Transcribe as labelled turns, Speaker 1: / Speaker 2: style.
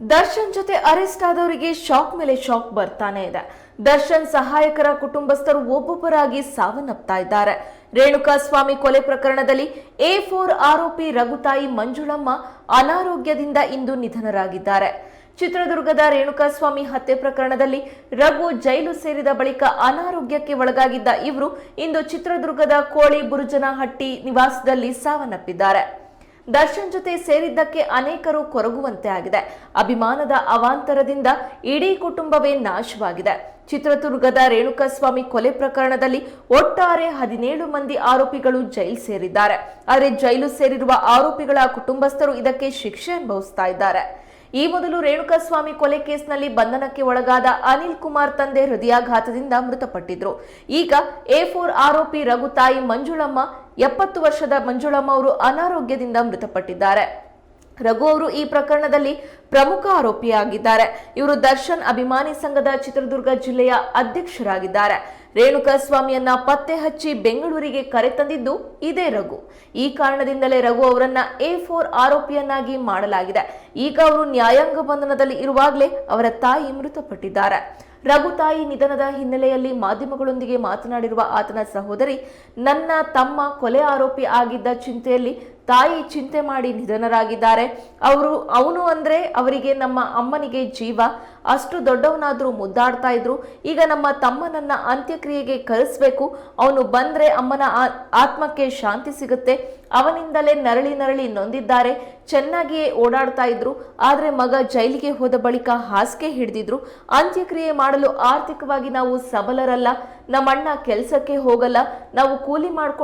Speaker 1: ದರ್ಶನ್ ಜೊತೆ ಅರೆಸ್ಟ್ ಆದವರಿಗೆ ಶಾಕ್ ಮೇಲೆ ಶಾಕ್ ಬರ್ತಾನೆ ಇದೆ. ದರ್ಶನ್ ಸಹಾಯಕರ ಕುಟುಂಬಸ್ಥರು ಒಬ್ಬೊಬ್ಬರಾಗಿ ಸಾವನ್ನಪ್ತಾ ಇದ್ದಾರೆ. ರೇಣುಕಾ ಸ್ವಾಮಿ ಕೊಲೆ ಪ್ರಕರಣದಲ್ಲಿ ಎ ಫೋರ್ ಆರೋಪಿ ರಘುತಾಯಿ ಮಂಜುಳಮ್ಮ ಅನಾರೋಗ್ಯದಿಂದ ಇಂದು ನಿಧನರಾಗಿದ್ದಾರೆ. ಚಿತ್ರದುರ್ಗದ ರೇಣುಕಾಸ್ವಾಮಿ ಹತ್ಯೆ ಪ್ರಕರಣದಲ್ಲಿ ರಘು ಜೈಲು ಸೇರಿದ ಬಳಿಕ ಅನಾರೋಗ್ಯಕ್ಕೆ ಒಳಗಾಗಿದ್ದ ಇವರು ಇಂದು ಚಿತ್ರದುರ್ಗದ ಕೋಳಿ ಬುರುಜನಹಟ್ಟಿ ನಿವಾಸದಲ್ಲಿ ಸಾವನ್ನಪ್ಪಿದ್ದಾರೆ. ದರ್ಶನ್ ಜೊತೆ ಸೇರಿದ್ದಕ್ಕೆ ಅನೇಕರು ಕೊರಗುವಂತೆ ಆಗಿದೆ. ಅಭಿಮಾನದ ಅವಾಂತರದಿಂದ ಇಡೀ ಕುಟುಂಬವೇ ನಾಶವಾಗಿದೆ. ಚಿತ್ರದುರ್ಗದ ರೇಣುಕಾಸ್ವಾಮಿ ಕೊಲೆ ಪ್ರಕರಣದಲ್ಲಿ ಒಟ್ಟಾರೆ ಹದಿನೇಳು ಮಂದಿ ಆರೋಪಿಗಳು ಜೈಲು ಸೇರಿದ್ದಾರೆ. ಆದರೆ ಜೈಲು ಸೇರಿರುವ ಆರೋಪಿಗಳ ಕುಟುಂಬಸ್ಥರು ಇದಕ್ಕೆ ಶಿಕ್ಷೆ ಅನುಭವಿಸ್ತಾ ಇದ್ದಾರೆ. ಈ ಮೊದಲು ರೇಣುಕಾಸ್ವಾಮಿ ಕೊಲೆ ಕೇಸ್ನಲ್ಲಿ ಬಂಧನಕ್ಕೆ ಒಳಗಾದ ಅನಿಲ್ ಕುಮಾರ್ ತಂದೆ ಹೃದಯಾಘಾತದಿಂದ ಮೃತಪಟ್ಟಿದ್ರು. ಈಗ ಎ ಫೋರ್ ಆರೋಪಿ ರಘು ತಾಯಿ ಮಂಜುಳಮ್ಮ ಎಪ್ಪತ್ತು ವರ್ಷದ ಮಂಜುಳಮ್ಮ ಅವರು ಅನಾರೋಗ್ಯದಿಂದ ಮೃತಪಟ್ಟಿದ್ದಾರೆ. ರಘು ಅವರು ಈ ಪ್ರಕರಣದಲ್ಲಿ ಪ್ರಮುಖ ಆರೋಪಿಯಾಗಿದ್ದಾರೆ. ಇವರು ದರ್ಶನ್ ಅಭಿಮಾನಿ ಸಂಘದ ಚಿತ್ರದುರ್ಗ ಜಿಲ್ಲೆಯ ಅಧ್ಯಕ್ಷರಾಗಿದ್ದಾರೆ. ರೇಣುಕಾ ಸ್ವಾಮಿಯನ್ನ ಪತ್ತೆ ಹಚ್ಚಿ ಬೆಂಗಳೂರಿಗೆ ಕರೆತಂದಿದ್ದು ಇದೇ ರಘು. ಈ ಕಾರಣದಿಂದಲೇ ರಘು ಅವರನ್ನ ಎ ಫೋರ್ ಆರೋಪಿಯನ್ನಾಗಿ ಮಾಡಲಾಗಿದೆ. ಈಗ ಅವರು ನ್ಯಾಯಾಂಗ ಬಂಧನದಲ್ಲಿ ಇರುವಾಗಲೇ ಅವರ ತಾಯಿ ಮೃತಪಟ್ಟಿದ್ದಾರೆ. ರಘು ತಾಯಿ ನಿಧನದ ಹಿನ್ನೆಲೆಯಲ್ಲಿ ಮಾಧ್ಯಮಗಳೊಂದಿಗೆ ಮಾತನಾಡಿರುವ ಆತನ ಸಹೋದರಿ ನನ್ನ ತಮ್ಮ ಕೊಲೆ ಆರೋಪಿ ಆಗಿದ್ದ ಚಿಂತೆಯಲ್ಲಿ ತಾಯಿ ಚಿಂತೆ ಮಾಡಿ ನಿಧನರಾಗಿದ್ದಾರೆ. ಅವರು, ಅವನು ಅಂದ್ರೆ ಅವರಿಗೆ ನಮ್ಮ ಅಮ್ಮನಿಗೆ ಜೀವ. ಅಷ್ಟು ದೊಡ್ಡವನಾದ್ರೂ ಮುದ್ದಾಡ್ತಾ ಇದ್ರು. ಈಗ ನಮ್ಮ ತಮ್ಮನನ್ನ ಅಂತ್ಯಕ್ರಿಯೆಗೆ ಕರೆಸಬೇಕು. ಅವನು ಬಂದ್ರೆ ಅಮ್ಮನ ಆತ್ಮಕ್ಕೆ ಶಾಂತಿ ಸಿಗುತ್ತೆ. ಅವನಿಂದಲೇ ನರಳಿ ನರಳಿ ನೊಂದಿದ್ದಾರೆ. ಚೆನ್ನಾಗಿಯೇ ಓಡಾಡ್ತಾ ಇದ್ರು. ಆದ್ರೆ ಮಗ ಜೈಲಿಗೆ ಹೋದ ಬಳಿಕ ಹಾಸಿಗೆ ಹಿಡಿದಿದ್ರು. ಅಂತ್ಯಕ್ರಿಯೆ ಮಾಡಲು ಆರ್ಥಿಕವಾಗಿ ನಾವು ಸಬಲರಲ್ಲ. ನಮ್ಮಣ್ಣ ಕೆಲಸಕ್ಕೆ ಹೋಗಲ್ಲ. ನಾವು ಕೂಲಿ ಮಾಡ್ಕೊಂಡು